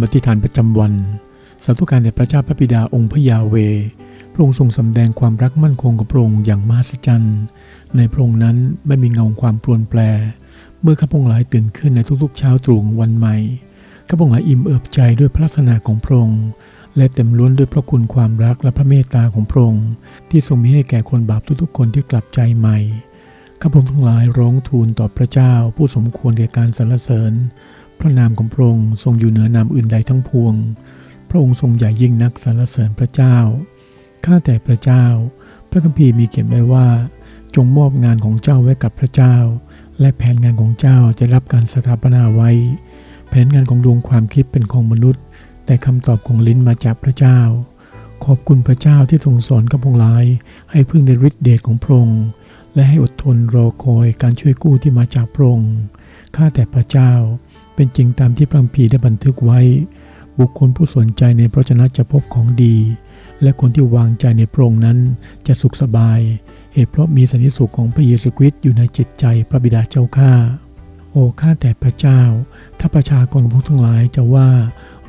ำอธิษฐานประจำวัน สาธุการแด่พระเจ้าพระบิดาองค์พระยาเว พระองค์ทรงสำแดงความรักมั่นคงกับพระองค์อย่างมหัศจรรย์ ในพระองค์นั้นไม่มีเงาความปรวนแปร เมื่อข้าพงหลายตื่นขึ้นในทุกๆ เช้าตรู่งวันใหม่ ข้าพงหลายอิ่มเอิบใจด้วยพระลักษณะของพระองค์และเต็มล้วนด้วยพระคุณความรักและพระเมตตาของพระองค์ที่ทรงมีให้แก่คนบาปทุกๆ คนที่กลับใจใหม่ข้าพงทั้งหลายร้องทูลต่อพระเจ้าผู้สมควรแก่การสรรเสริญ พระนามของพระองค์ทรงอยู่เหนือนามอื่นใดทั้งพวง พระองค์ทรงใหญ่ยิ่งนักสรรเสริญพระเจ้า ข้าแต่พระเจ้า พระคัมภีร์มีเขียนไว้ว่า จงมอบงานของเจ้าไว้กับพระเจ้า และแผนงานของเจ้าจะรับการสถาปนาไว้ แผนงานของดวงความคิดเป็นของมนุษย์ แต่คำตอบของลิ้นมาจากพระเจ้า ขอบคุณพระเจ้าที่ทรงสอนกับพงหลาย ให้พึ่งในฤทธิเดชของพระองค์และให้อดทนรอคอยการช่วยกู้ที่มาจากพระองค์ข้าแต่พระเจ้า เป็นจริงตามที่พระคัมภีร์ได้บันทึกไว้ บุคคลผู้สนใจในพระชนะจะพบของดี และคนที่วางใจในพระองค์นั้นจะสุขสบาย เหตุเพราะมีสันนิสุขของพระเยซูคริสต์อยู่ในจิตใจพระบิดาเจ้าข้าโอ้ข้าแต่พระเจ้า ถ้าประชากรพวกทั้งหลายจะว่า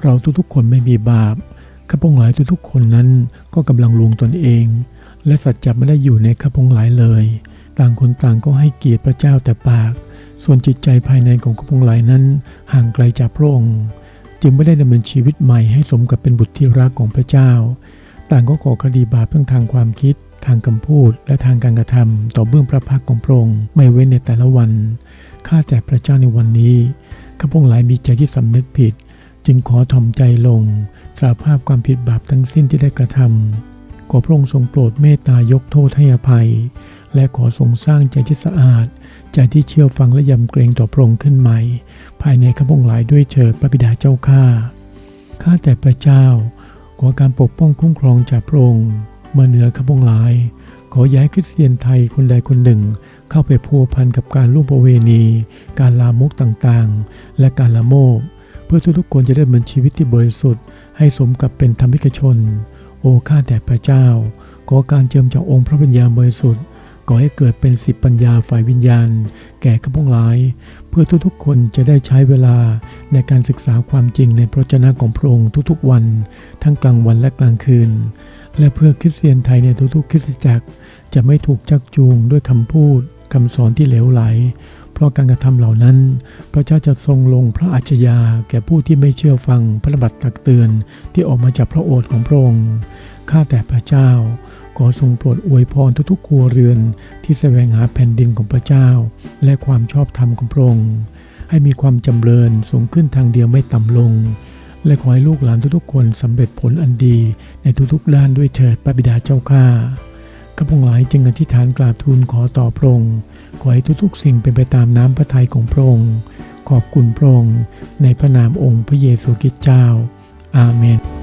เราทุกๆคนไม่มีบาปข้าพงหลายทุกๆคนนั้นก็กำลังลวงตนเอง และสัจจะไม่ได้อยู่ในข้าพงหลายเลย ต่างคนต่างก็ให้เกียรติพระเจ้าแต่ปาก ส่วนจิตใจภายในของข้าพงหลายนั้นห่างไกลจากพระองค์ จึงไม่ได้ดำเนินชีวิตใหม่ให้สมกับเป็นบุตรที่รักของพระเจ้า ต่างก็ก่อคดีบาปทั้งทางความคิด ทางคำพูด และทางการกระทำต่อเบื้องพระพักของพระองค์ไม่เว้นในแต่ละวันข้าแต่พระเจ้าในวันนี้ข้าพงหลายมีใจที่สำนึกผิด จึงขอถ่อมใจลงสารภาพความผิดบาปทั้งสิ้นที่ได้กระทำขอพระองค์ทรงโปรดเมตตายกโทษให้อภัย และขอทรงสร้างใจที่สะอาด ใจที่เชื่อฟังและยำเกรงต่อพระองค์ขึ้นใหม่ ภายในข้าพงหลายด้วยเถิดพระบิดาเจ้าข้าข้าแต่พระเจ้า ขอการปกป้องคุ้มครองจากพระองค์มื่อเหนือข้าพงหลาย ขอย้ายคริสเตียนไทยคนใดคนหนึ่ง เข้าไปพัวพันกับการล่วงประเวณี การลามกต่างๆ และการละโมบเพื่อทุกๆคนจะได้เหมือนชีวิตที่บริสุทธิ์ ให้สมกับเป็นธรรมิกชน โอ้ข้าแต่พระเจ้า ขอการเจิมจากองค์พระวิญญาบริสุทธิ์ ก่อให้เกิดเป็นสิบปัญญาฝ่ายวิญญาณ แก่ข้าพงหลาย เพื่อทุกๆคนจะได้ใช้เวลาในการศึกษาความจริงในพระเจ้าของพระองค์ทุกๆวัน ทั้งกลางวันและกลางคืน และเพื่อคริสเตียนไทยในทุกๆคริสตจักร จะไม่ถูกจักจูงด้วยคำพูดคำสอนที่เหลวไหล เพราะการกระทำเหล่านั้น พระเจ้าจะทรงลงพระอัจฉริยะแก่ผู้ที่ไม่เชื่อฟังพระบัตรตักเตือนที่ออกมาจากพระโอษฐ์ของพระองค์ข้าแต่พระเจ้า ขอทรงโปรดอวยพรทุกๆครัวเรือนที่แสวงหาแผ่นดินของพระเจ้า และความชอบธรรมของพระองค์ ให้มีความจำเริญสูงขึ้นทางเดียวไม่ต่ำลง และขอให้ลูกหลานทุกๆคนสำเร็จผลอันดีในทุกๆด้านด้วยเถิดพระบิดาเจ้าข้าข้าพงหลายจึงอธิษฐานกราบทูลขอต่อพระองค์ขอให้ทุกๆ สิ่งเป็นไปตามน้ำพระทัยของพระองค์ขอบคุณพระองค์ในพระนามองค์พระเยซูคริสต์เจ้า อาเมน